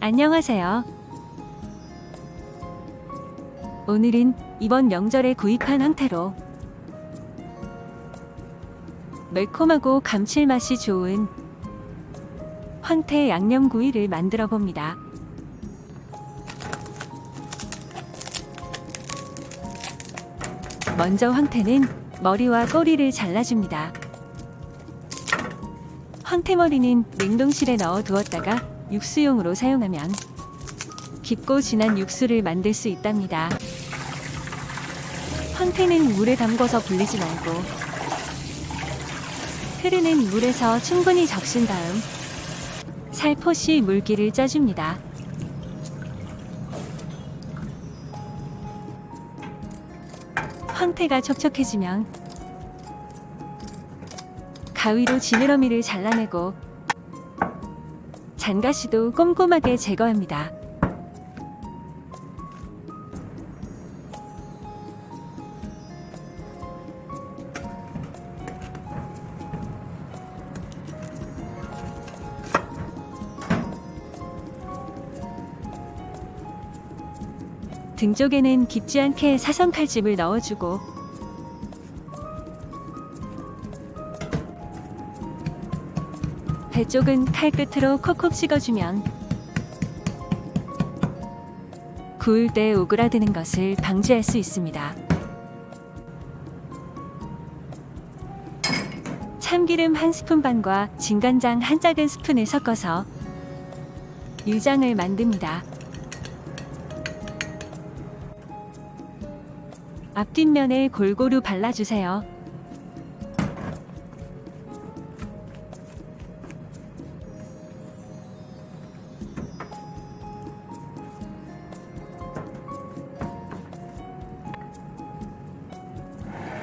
안녕하세요. 오늘은 이번 명절에 구입한 황태로 매콤하고 감칠맛이 좋은 황태 양념구이를 만들어 봅니다. 먼저 황태는 머리와 꼬리를 잘라줍니다. 황태머리는 냉동실에 넣어 두었다가 육수용으로 사용하면 깊고 진한 육수를 만들 수 있답니다. 황태는 물에 담궈서 불리지 말고 흐르는 물에서 충분히 적신 다음 살포시 물기를 짜줍니다. 황태가 촉촉해지면 가위로 지느러미를 잘라내고 잔가시도 꼼꼼하게 제거합니다. 등 쪽에는 깊지 않게 사선 칼집을 넣어주고 배 쪽은 칼 끝으로 콕콕 찍어주면 구울 때 오그라드는 것을 방지할 수 있습니다. 참기름 한 스푼 반과 진간장 한 작은 스푼을 섞어서 유장을 만듭니다. 앞뒷면에 골고루 발라주세요.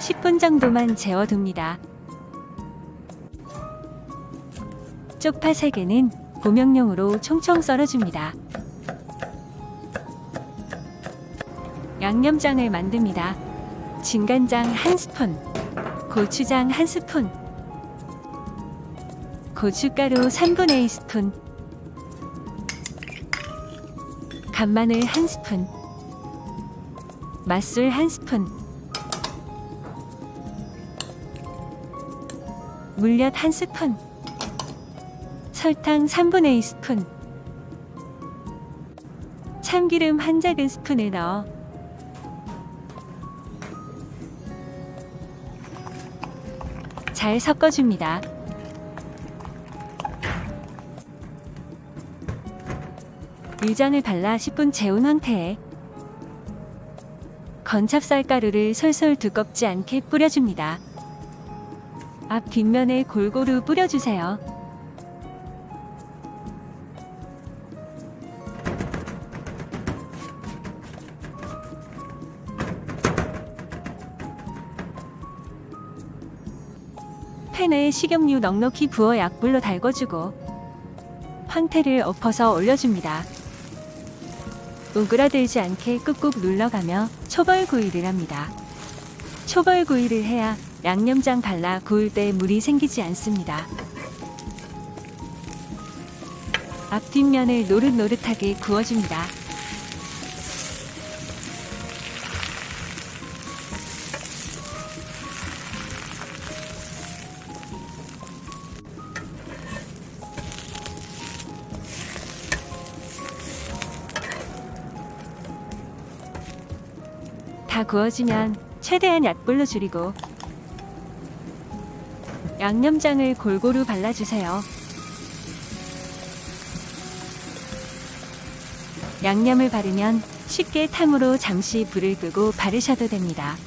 (10분) 정도만 재워둡니다. 쪽파 3개는 고명용으로 총총 썰어줍니다. 양념장을 만듭니다. 진간장 한 스푼, 고추장 한 스푼, 고춧가루 3분의 2스푼, 간마늘 한 스푼, 맛술 한 스푼, 물엿 한 스푼, 설탕 3분의 2스푼, 참기름 한 작은 스푼을 넣어 잘 섞어줍니다. 유장을 발라 10분 재운 황태에 건찹쌀 가루를 솔솔 두껍지 않게 뿌려줍니다. 앞 뒷면에 골고루 뿌려주세요. 팬에 식용유 넉넉히 부어 약불로 달궈주고 황태를 엎어서 올려줍니다. 오그라들지 않게 꾹꾹 눌러가며 초벌구이를 합니다. 초벌구이를 해야 양념장 발라 구울 때 물이 생기지 않습니다. 앞뒷면을 노릇노릇하게 구워줍니다. 다 구워지면 최대한 약불로 줄이고 양념장을 골고루 발라주세요. 양념을 바르면 쉽게 탕으로 잠시 불을 끄고 바르셔도 됩니다.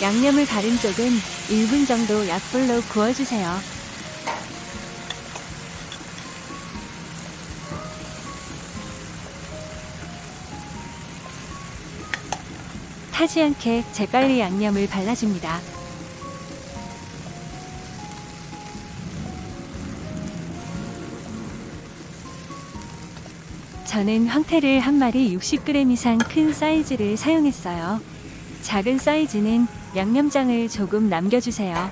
양념을 바른 쪽은 1분 정도 약불로 구워주세요. 타지 않게 재빨리 양념을 발라줍니다. 저는 황태를 한 마리 60g 이상 큰 사이즈를 사용했어요. 작은 사이즈는 양념장을 조금 남겨주세요.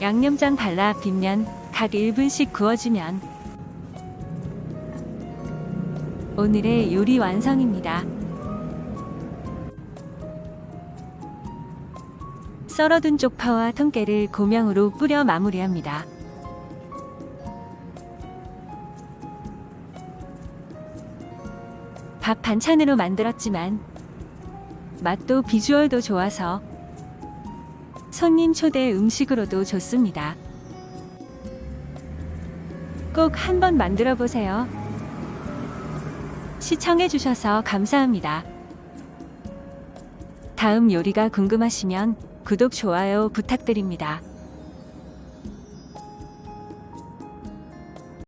양념장 발라 빗면 각 1분씩 구워주면 오늘의 요리 완성입니다. 썰어둔 쪽파와 통깨를 고명으로 뿌려 마무리합니다. 밥 반찬으로 만들었지만 맛도 비주얼도 좋아서 손님 초대 음식으로도 좋습니다. 꼭 한번 만들어 보세요. 시청해주셔서 감사합니다. 다음 요리가 궁금하시면 구독, 좋아요 부탁드립니다.